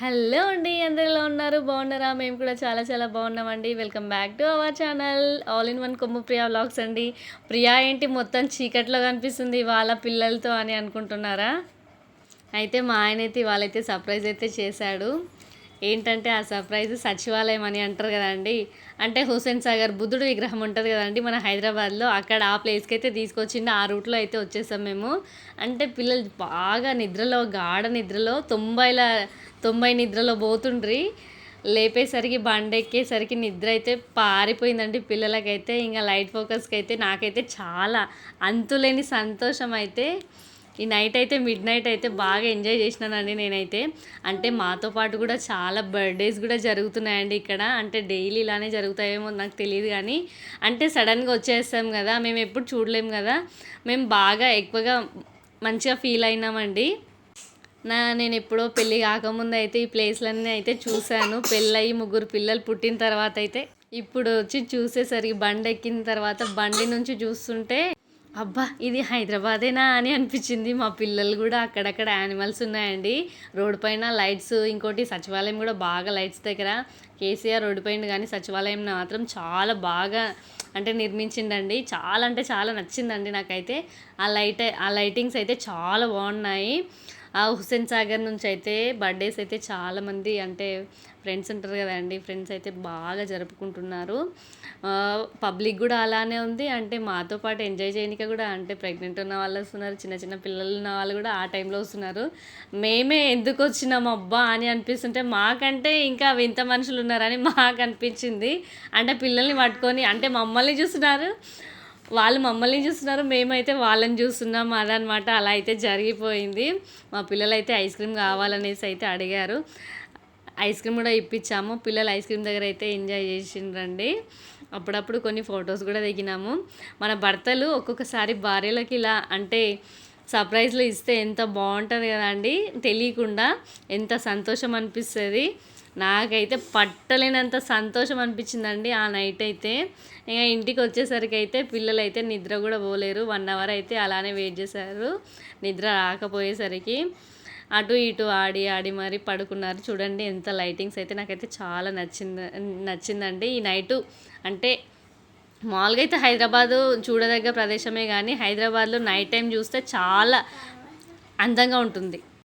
Hello అండి అందరిలో ఉన్నారు బాగున్నారా? మేము కూడా చాలా చాలా బాగున్నామండి. Welcome back to our channel all in one Kommu Priya vlogs అండి. ప్రియా ఏంటి మొత్తం చీకట్లో కనిపిస్తుంది వాళ్ళ పిల్లలతో అని అనుకుంటున్నారా? అయితే మా ఆయన అయితే వాళ్ళైతే సర్ప్రైజ్ అయితే చేశాడు. ఏంటంటే ఆ సర్ప్రైజ్ సచివాలయం అని అంటారు కదండి. అంటే హుసేన్ సాగర్ బుద్ధుడు విగ్రహం ఉంటుంది కదండి మన హైదరాబాద్లో. అక్కడ ఆ ప్లేస్కి అయితే తీసుకొచ్చిండు. ఆ రూట్లో అయితే వచ్చేసాం మేము. అంటే పిల్లలు బాగా నిద్రలో గాఢ నిద్రలో తొంభైల తొంభై నిద్రలో పోతుండ్రి. లేపేసరికి బండెక్కేసరికి నిద్ర అయితే పారిపోయిందండి పిల్లలకైతే. ఇంకా లైట్ ఫోకస్కి అయితే నాకైతే చాలా అంతులేని సంతోషం అయితే. ఈ నైట్ అయితే మిడ్ నైట్ అయితే బాగా ఎంజాయ్ చేసినానండి నేనైతే. అంటే మాతో పాటు కూడా చాలా బర్త్డేస్ కూడా జరుగుతున్నాయండి ఇక్కడ. అంటే డైలీ ఇలానే జరుగుతాయేమో నాకు తెలియదు కానీ అంటే సడన్గా వచ్చేస్తాం కదా మేము ఎప్పుడు చూడలేము కదా. మేము బాగా ఎక్కువగా మంచిగా ఫీల్ అయినామండి. నా నేను ఎప్పుడో పెళ్ళి కాకముందు అయితే ఈ ప్లేస్లన్నీ అయితే చూశాను. పెళ్ళయి ముగ్గురు పిల్లలు పుట్టిన తర్వాత అయితే ఇప్పుడు వచ్చి చూసేసరికి బండి ఎక్కిన తర్వాత బండి నుంచి చూస్తుంటే అబ్బా ఇది హైదరాబాదేనా అని అనిపించింది. మా పిల్లలు కూడా అక్కడక్కడ యానిమల్స్ ఉన్నాయండి. రోడ్డు పైన లైట్స్ ఇంకోటి సచివాలయం కూడా బాగా లైట్స్ దగ్గర. కేసీఆర్ రోడ్డు పైన కానీ సచివాలయం మాత్రం చాలా బాగా అంటే నిర్మించిందండి. చాలా అంటే చాలా నచ్చిందండి నాకైతే. ఆ లైట్ ఆ లైటింగ్స్ అయితే చాలా బాగున్నాయి. ఆ హుస్సేన్ సాగర్ నుంచి అయితే బర్త్డేస్ అయితే చాలామంది అంటే ఫ్రెండ్స్ ఉంటారు కదండి ఫ్రెండ్స్ అయితే బాగా జరుపుకుంటున్నారు. పబ్లిక్ కూడా అలానే ఉంది. అంటే మాతో పాటు ఎంజాయ్ చేయడానికి కూడా అంటే ప్రెగ్నెంట్ ఉన్న వాళ్ళు వస్తున్నారు. చిన్న చిన్న పిల్లలు ఉన్న వాళ్ళు కూడా ఆ టైంలో వస్తున్నారు. మేమే ఎందుకు వచ్చినాం అబ్బా అని అనిపిస్తుంటే మాకంటే ఇంకా వింత మనుషులు ఉన్నారని మాకు అనిపించింది. అంటే పిల్లల్ని పట్టుకొని అంటే మమ్మల్ని చూస్తున్నారు. వాళ్ళు మమ్మల్ని చూస్తున్నారు మేమైతే వాళ్ళని చూస్తున్నాం అదనమాట అలా అయితే జరిగిపోయింది. మా పిల్లలు అయితే ఐస్ క్రీమ్ కావాలనేసి అయితే అడిగారు. ఐస్ క్రీమ్ కూడా ఇప్పించాము. పిల్లలు ఐస్ క్రీమ్ దగ్గర అయితే ఎంజాయ్ చేసిండ్రండి. అప్పుడప్పుడు కొన్ని ఫొటోస్ కూడా దిగినాము. మన భర్తలు ఒక్కొక్కసారి భార్యలకి ఇలా అంటే సర్ప్రైజ్లు ఇస్తే ఎంత బాగుంటుంది కదండి. తెలియకుండా ఎంత సంతోషం అనిపిస్తుంది. నాకైతే పట్టలేనంత సంతోషం అనిపించిందండి ఆ నైట్ అయితే. ఇంకా ఇంటికి వచ్చేసరికి అయితే పిల్లలు అయితే నిద్ర కూడా పోలేరు. వన్ అవర్ అయితే అలానే వెయిట్ చేశారు. నిద్ర రాకపోయేసరికి అటు ఇటు ఆడి ఆడి మరి పడుకున్నారు. చూడండి ఎంత లైటింగ్స్ అయితే నాకైతే చాలా నచ్చింది నచ్చిందండి. ఈ నైటు అంటే మామూలుగా అయితే హైదరాబాదు చూడదగ్గ ప్రదేశమే కానీ హైదరాబాద్లో నైట్ టైం చూస్తే చాలా అందంగా ఉంటుంది.